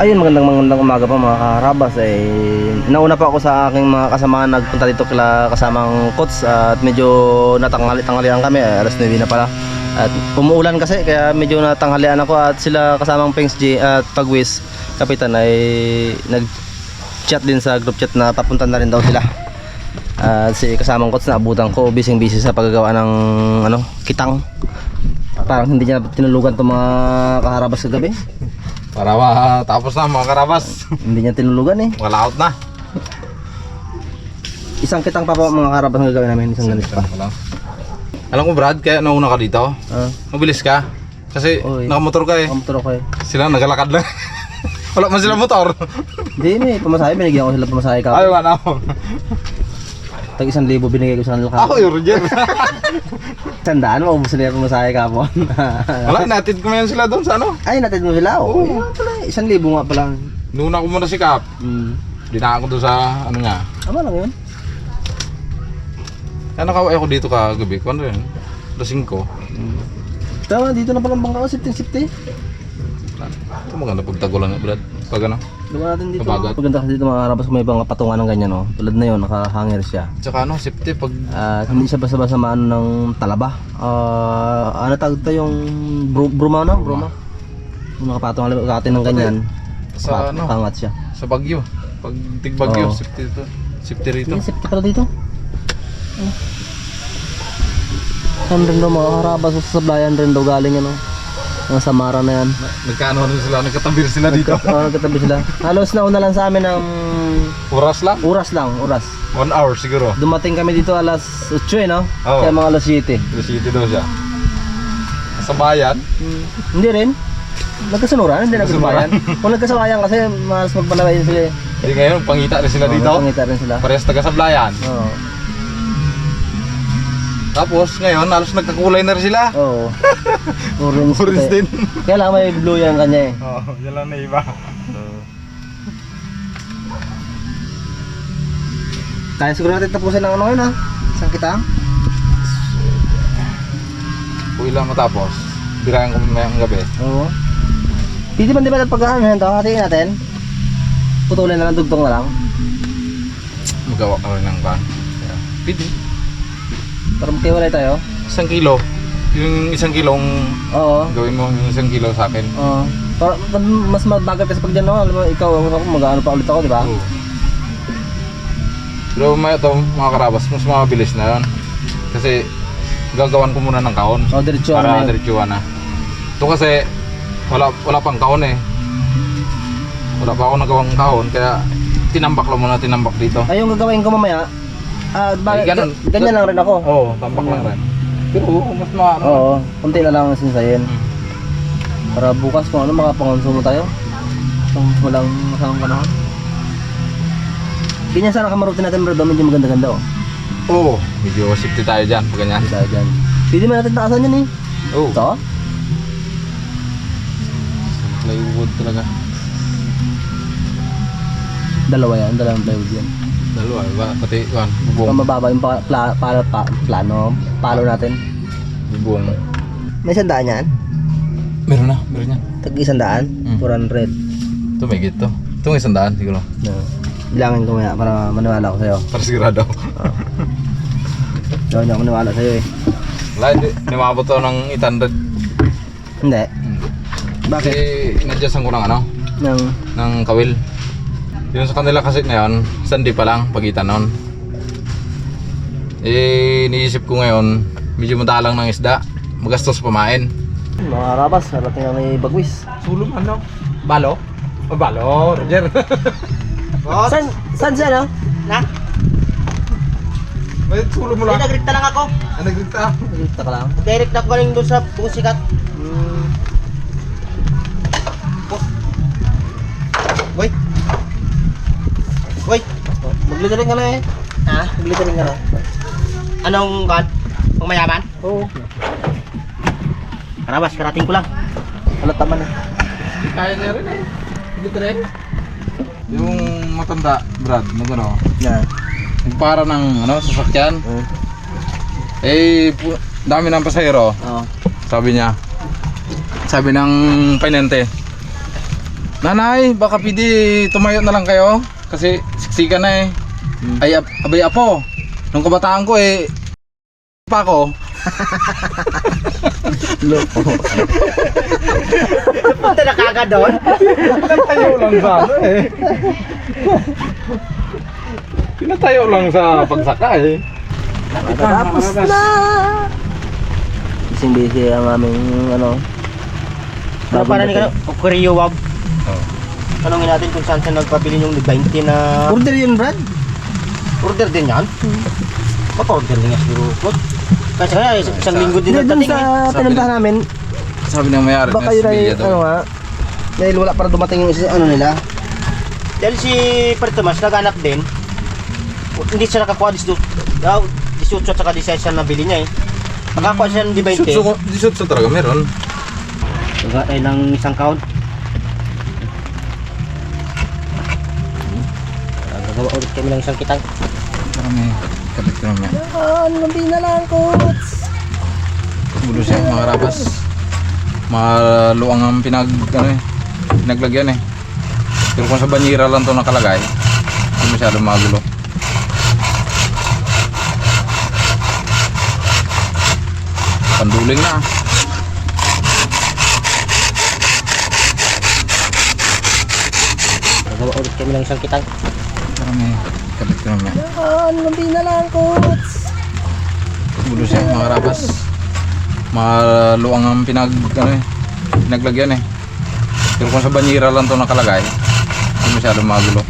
Ayun, magandang magandang umaga po mga kaharabas. Eh, nauna pa ako sa aking mga kasama nagpunta dito kila kasamang coach at medyo natanghali-tanghalian kami. Eh, alas 9 na pala. At umuulan kasi kaya medyo natanghalian ako at sila kasamang Pengs G at Pagwis kapitan ay nag-chat din sa group chat na papunta na rin daw sila. At si kasamang coach na abutan ko, busy-busy sa paggagawa ng ano, kitang. Parang hindi niya tinulugan itong mga kaharabas kagabi. Para matapos na mga karabas. Hindi niya tinulugan eh. Wala out na. Isang kitang pa po mga karabas ang gagawin namin, isang ganito pa. Wala. Alam ko Brad, kaya nauna ka dito. Ah, Mabilis ka. Kasi Oy. nakamotor ka eh. ang motor ako eh. Sila nagalakad lang. Wala man sila motor. Hindi may pamasahe, binigyan ko sila pamasahe ka. Ay, wala ako. Tag isang libo binigay ko sa kanila Ako yung Roger. Sandaan, maubos nila yung pamasahe ka po. Wala, natid ko ngayon sila doon sa ano. Ay, natin mo sila. Oo. Oh. pala, isang libo nga pala. Nuna ko muna si Kap. Hmm. Dinaan ko doon sa ano niya. Tama lang yun. Kaya nakaway ako dito kagabi. Kung ano yun? Lasing ko. Tama, dito na palang bangka ko, sifting-sifting. Ito maganda pagtagulan Brad. Pag ano. Luwa natin dito. Kabagat. Maganda kasi dito mga karabas kung may mga patungan ng ganyan, no? Tulad na yun, nakahangir siya. Tsaka ano, safety pag At hindi siya basta-basta maano ng talaba. Ah, ano tawag ito yung bru bruma no? Bruma. Kung nakapatong alam katin ng ganyan, sa ano, pangat siya. sa Bagyo. Pag tig Bagyo, Oo. safety dito. Safety rito. Hindi, safety pala dito. Ano? Saan rin daw mga karabas sa sablayan rin daw galing ano. Mga samara na yan. Nagkaano rin sila, nagkatabir sila dito. Oo, nagkatabi sila. Halos nauna lang sa amin ng Oras lang? oras lang, oras. One hour siguro. Dumating kami dito alas 8 eh, no? Oo. Kaya mga alas 7. The city daw siya. Sa bayan, Hmm. Hindi rin. Nagkasunuran, hindi nagkasabayan. Kung nagkasabayan kasi mas magpanabayan sila eh. hindi ngayon, pangita rin sila dito. Oo, pangita rin sila. Parehas taga Sablayan. Oo. Tapos ngayon, halos nagkakulay na rin sila. Oo. Orange. Orange din. Kaya lang may blue yan kanya eh. Oo, oh, yan lang na iba. Kaya siguro natin tapusin ng ano ngayon ha. Isang kitang. Uwi lang matapos. Birayan ko mamayang gabi. Oo. Pwede ba di ba pag ano ito? Hatiin natin. Putulin na lang, dugtong na lang. Magawa ka rin ng van. Kaya, Pwede. Para magkiwalay tayo. Isang kilo. Yung isang kilong Oo. gawin mo yung isang kilo sa akin. Oo. Para, mas mabagal kasi pag dyan no, alam mo, ikaw, ako, mag-ano pa ulit ako, di ba? Oo. Pero may ito, mga karabas, mas mabilis na yun. Kasi gagawan ko muna ng kaon. O, diretso para yun. diretsuhan na. Ito kasi wala wala pang kaon eh. Wala pa ako nagawang kaon kaya tinambak lang muna tinambak dito. Ay, yung gagawin ko mamaya, ah, ba, Ay, ganun. ga- ganyan lang rin ako. Oo, tambak lang rin. Pero mas ma. Oo, kunti na lang ang sinsayin. Hmm. Para bukas kung ano, makapangonsumo tayo. Kung walang masamang panahon. Ganyan sana kamarutin natin bro, medyo maganda-ganda oh. Oo, medyo safety tayo dyan pag ganyan. Dahil dyan. Pwede mo natin taasan yan eh. Oo, Ito? plywood talaga. Dalawa yan, dalawang plywood yan. Dalawa, iba, pati kan, bubong. mababa yung pa, pla, palo, pa, plano, palo natin. Bubong. May isang yan? Meron na, meron yan. Tag isang daan? Mm. 400. Ito may gito. Ito may isang daan siguro. No. Bilangin ko maya para maniwala ako sa'yo. Para sigurado. Daw niya ako maniwala sa'yo eh. Wala, hindi. Hindi makabot to ng 800. Hindi. Hmm. Bakit? Kasi inadyasan ko ng ano, Nang, ng kawil. Yun sa kanila kasi ngayon, sandi pa lang, pagitan nun. Eh, iniisip ko ngayon, medyo madalang ng isda, magastos pamain. mga rabas, harating na may bagwis. Sulom ano? Balo? O balo, Roger. San, san siya no? Na? May sulom mo Hindi, lang. nagrikta lang ako. Ah, nagrita. Nagkita ka lang. Direct na ko galing doon sa pusikat. Hmm. Boy. Maglitarin ka na eh. Ha? Maglitarin ka na. Anong kan? Pang mayaman? Oo. Karabas, karating ko lang. Halata man eh. Kaya niya rin eh. Dito rin. Yung matanda, Brad, nag ano, Yan. nagpara ng ano, sasakyan. Hmm. Eh, pu- dami ng pasahero. Oo. Sabi niya. Sabi ng pinente. Nanay, baka pwede tumayo na lang kayo. Kasi siksikan na eh. Ay, ap- abay apo. Nung kabataan ko eh, pa ako. Punta na kagad doon. Pinatayo lang sa ano eh. Pinatayo lang sa pagsaka eh. Tapos na! Bising-busy ang aming ano. Ano para ni kano? Korea wab. Oh. Tanungin natin kung saan siya nagpabili yung 20 na Order yun, Brad. Order din yan. Pag-order din yan siguro. Kasi kaya isang isang linggo din ang dating eh. sa tindahan namin, Sabi ng mayari baka na yun ay, ano nga, dahil wala para dumating yung isa, ano nila. Dahil si Pre Tomas naghanap din. Hindi siya nakakuha dito. Daw, 18 at saka 16 siya nabili niya eh. Nakakuha siya ng 20. Disutso ko, disutso talaga meron. Taga tayo ng isang count. Gagawa ulit kami ng isang kitang. Para may kapit ko naman. Ano, nabi na lang, coach. Bulo siya mga rabas. Maluang ang pinag, ano eh, pinaglagyan eh. Pero kung sa banyera lang to nakalagay, hindi masyadong magulo. Panduling na. Gagawa ulit kami ng isang kitang. Para may kapit ko naman. Nabi na lang, coach. Bulo siya mga rabas. Maluang ang pinag, ano eh, pinaglagyan eh. Pero kung sa banyera lang to nakalagay, hindi masyadong magulo.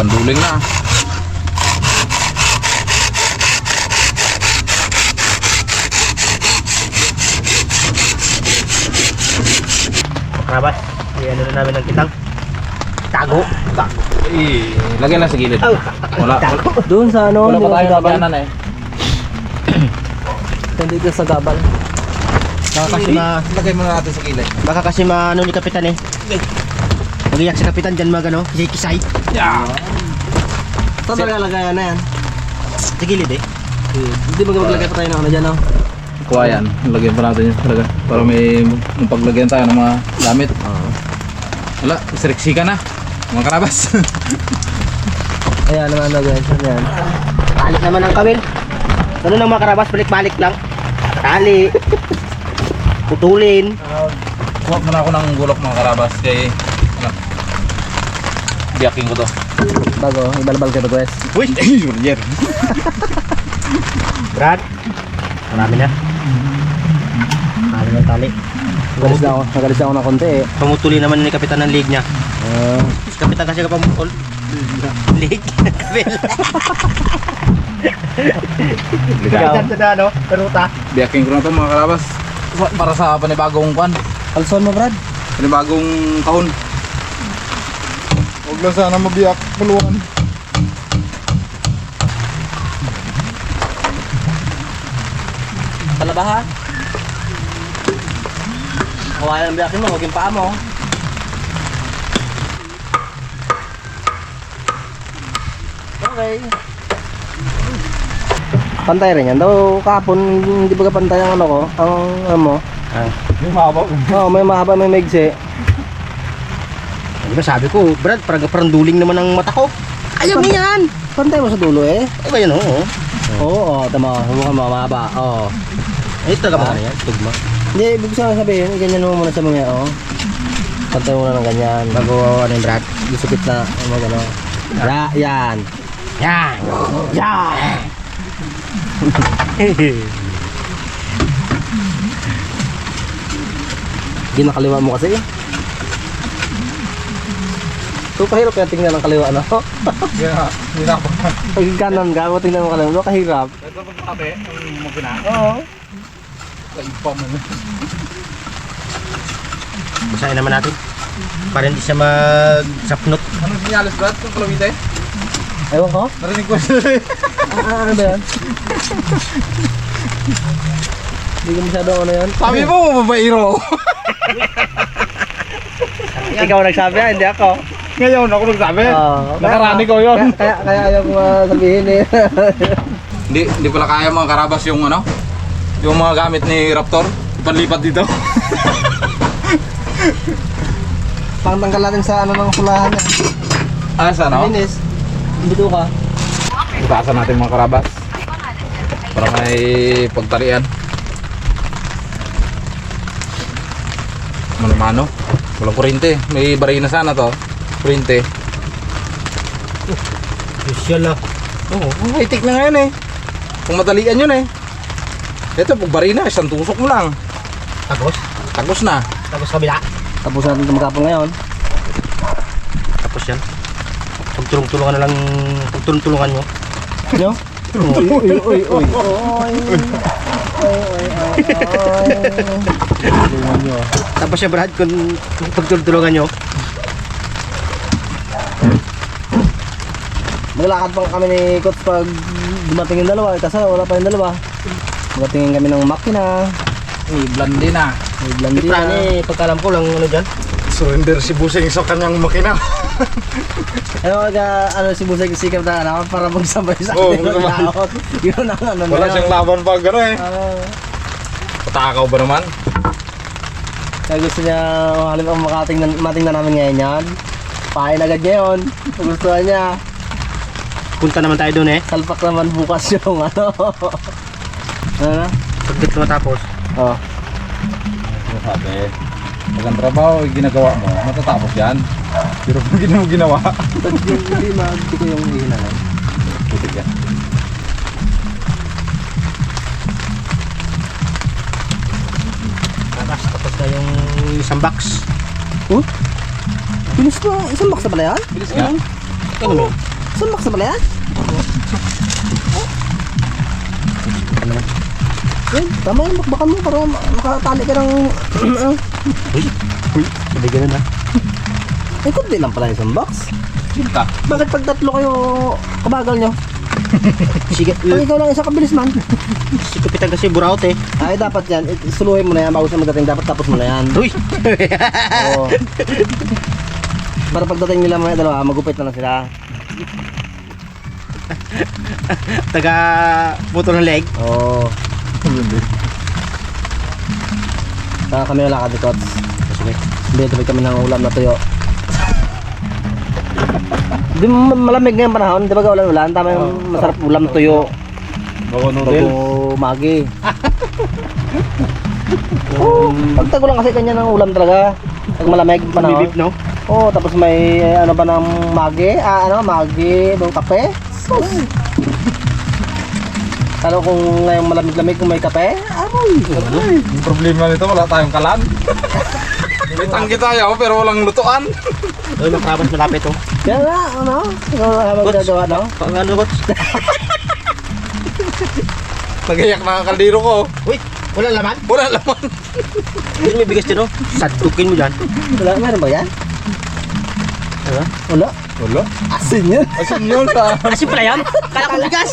Panduling na. Rabas, ano na namin ng kitang. Tago. Tago. Eh, lagyan lang sa gilid. Oh, Wala. tago. Doon sa ano, Wala pa ka tayong sa gabal. lagyanan eh. Hindi ka sa gabal. Baka kasi ma... Lagay muna natin sa gilid. Baka kasi ma... Ano ni Kapitan eh. Magiyak si Kapitan dyan mag ano. Kisay-kisay. Yeah. Saan talaga lagayan na yan? Sa gilid eh. Hindi ba maglagay pa tayo ng ano dyan, no? Kuha yan. Lagyan pa natin yun talaga. Para may may paglagyan tayo ng mga gamit. Wala, isreksi ka na. Mga karabas. Ayan, naman lagay. Saan yan? Tali naman ang kawil. Ano nang mga karabas, balik-balik lang. Tali. Putulin. Kuha muna ako ng gulok mga karabas. Kay, ano, biyakin ko to. Bago, ibalbal ka request. Uy! Roger. Brad. Marami na. Marami na tali. Nagalis na ako, nagalis na ako ng konti eh. Pumutuli naman ni Kapitan ng leg niya. Si Kapitan kasi kapag pumutol. Leg. Kawil. Kapitan sa ano? Peruta. Biyakin ko na to mga karabas. Pa- Para sa panibagong kwan. kalson mo, Brad? Panibagong kahon. Huwag lang sana mabiyak. Puluan. Palaba ha? Kawayan ang biyakin mo, huwag yung paa mo. Okay. Pantay rin yan. Daw kahapon, hindi ba ka pantay ang ano ko? Ang ano mo? May mabaw. Oo, may mahaba, may megsi. Di ba sabi ko, Brad, parang, parang duling naman ang mata ko. Ayaw mo yan! Pantay mo sa dulo eh. Ay ba yun, oo. Oo, oh, tama. Huwag kang mahaba. Oo. Ay, talaga ba yan? Tugma. Hindi, ibig sabihin sabihin, ganyan mo muna sa mga, oh. Pantay mo na ng ganyan. Bago ano yung Brad. Gisupit na, ano gano. Ya, yan. Yan! Yan! Ginakaliwa mo kasi. So, kahirap kaya tingnan ng kaliwa, no? Yeah, ako. Pag kanan ka, tingnan mo kaliwa, no? Kahirap. Ito pag kape, ang magina. Oo. Laipa mo na. Basahin naman natin. Para hindi siya mag-sapnot. Anong sinyalis Brad? Kung kalawite? Ewan ko. Narinig ko siya. Ah, ano ba yan? Hindi ko masyado ano yan. Sabi mo, mabairo. Ikaw nagsabi ah, hindi ako. Ngayon ako nagsabi. Oo. Nakarani ko yun. Kaya, kaya, ayaw ko sabihin eh. Hindi, hindi pala kaya mga karabas yung ano? Yung mga gamit ni Raptor. panlipat dito. Pangtanggal natin sa ano ng pulahan niya. ah, sa ano? Linis. Dito ka. Butasan natin mga karabas. Para may pagtalian. Mano-mano. Walang kurente. May barina sana to. Kurente. Social ah. Oo, oh, high-tech na ngayon eh. Kung madalian yun eh. Ito, pag barina, isang tusok mo lang. Tapos? Tagos na. Tapos kabila. Tapos natin ito magkapon ngayon. Tapos yan. Pagtulong-tulungan na lang, pagtulong-tulungan nyo. Nyo? Uy, uy, uy, uy. Oy. Oy, oy, oy. Tapos yan Brad, kung pagtulong-tulungan nyo. Maglakad pa kami ni Coach pag dumating yung dalawa. Kasi wala pa yung dalawa. Dumatingin kami ng makina. Uy, blandi na. May blandi Di na. eh, pagkalam ko lang ano dyan. Surrender si Busing sa kanyang makina. Ano ka, ano si Busay sikap na ano, para magsabay sa Oo, ng magsabay. laot. Yun ang ano Wala siyang laban pag gano'n eh. Ah, Patakaw ba naman? kaya gusto niya, oh, halimbawa makating na, mating na namin ngayon yan. Pain agad niya yun. Gusto niya. Punta naman tayo doon eh. Salpak naman bukas yung ano. Ano na? Pag dito matapos. Oh. Ano sabi? Pag ang trabaho ay ginagawa mo, matatapos yan. Pero pag hindi mo ginawa, Pag yung hindi mag, hindi ko yung hihinalan. putik yan. Tapos, tapos na yung isang box. Huh? Bilis pa. Isang box na pala yan? Bilis nga. Ano mo? Isang box na pala yan? Yun, tama yung bakbakan mo para ma- makatali ka ng... ano. Sabi ganun ha. Eh, kundi lang pala isang box. Sinta. Bakit pag tatlo kayo kabagal nyo? Sige, Pag ikaw lang isa kabilis man. si Kapitan kasi buraot eh. Ay, dapat yan. It- Suluhin mo na yan bago siya magdating. Dapat tapos mo na yan. Uy! Oo. Para pagdating nila mga dalawa, magupit na lang sila. Taga puto ng leg. Oo. Saka kami wala ka. Hindi, tubig kami ng ulam na tuyo. Di ma- malamig ngayong panahon, di ba ka ulan-ulan? Tama yung masarap ulam na tuyo. Bago Bago magi. Oo, pag tago lang kasi ganyan ang ulam talaga. Pag malamig panahon. Bibip no? Oo, tapos may eh, ano ba ng magi? Ah, ano, magi, ng kape? Sus! Lalo kung ngayong malamig-lamig kung may kape, aroy! Yung problema nito, wala tayong kalan. May tanggi tayo, pero walang lutuan. Uy, makrabas malapit oh. Kaya nga, ano? Habang gagawa, no? Pang ano ko? Nagayak na ang kaldero ko. Uy! Wala laman? Wala laman. Hindi may bigas dyan oh. Sadukin mo dyan. Wala, meron ba yan? Ano? Wala. Wala. Asin yun. Asin yun. Kasi pala yan? Kala ko bigas!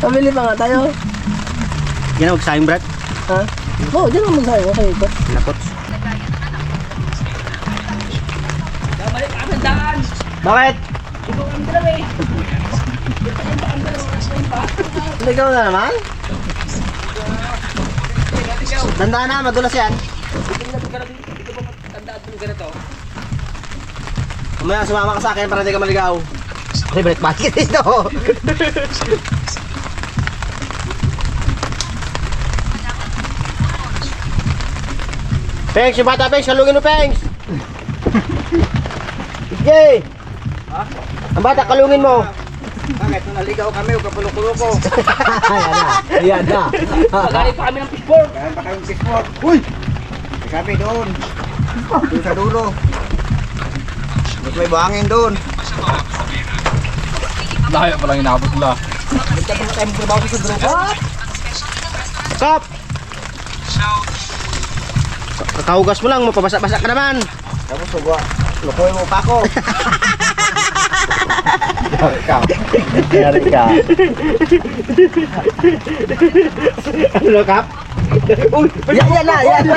Pabili pa nga tayo. Yan ang magsayang Brad. Ha? Oo, oh, dyan ang magsayo. Okay, ito. Nakot. Bakit? Ikaw na naman? Tandaan na, madulas yan. Mamaya sumama ka sa akin para hindi ka maligaw. Ay, Brad, bakit ito? Pengs, yung bata Pengs, kalungin mo Pengs! Sige! Ang bata, kalungin mo! Bakit? Naligaw kami, o kapulo-kulo ko. Ayan na. Kaya pa kami fishboard. Uy! Kami doon. Doon sa dulo. Mas may buhangin doon. Dahil pa lang inabot nila. Kap! Kakahugas mo lang, mapabasa-basa ka naman! Tapos. Lukoy mo pa ako. Ikaw. Yari ka. Ano, Kap? Uy! Yan, yan na, yan na.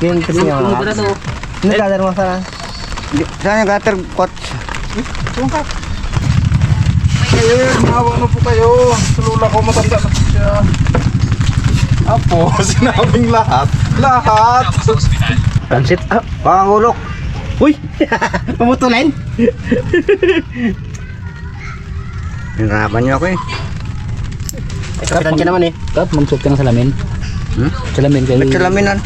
Game mga. Ini kadar masalah. Saya gater kot. Sungkat. Ayun, mawa na po kayo. Tulula ko matanda na po siya. Apo, sinabing lahat. Lahat. Pansit. Ah, pangulok. Uy! Pamutulin! Hinahapan niyo ako eh. Kap, naman eh. Kap, magsuot ka ng salamin. Hmm? Salamin kayo. Salaminan?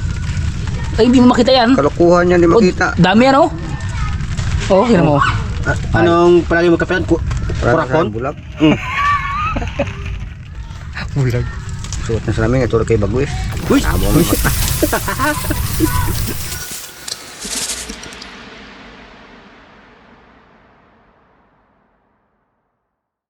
Ay, hindi mo makita yan. Kalokohan yan, hindi makita. O, dami yan, oh. Oh, kina mo. Ah, ah anong palagi mo kape yan? Ku- Kurakon? Bulag. Mm. bulag. Suot na sa namin, ito kay Baguis. Uy! Uy!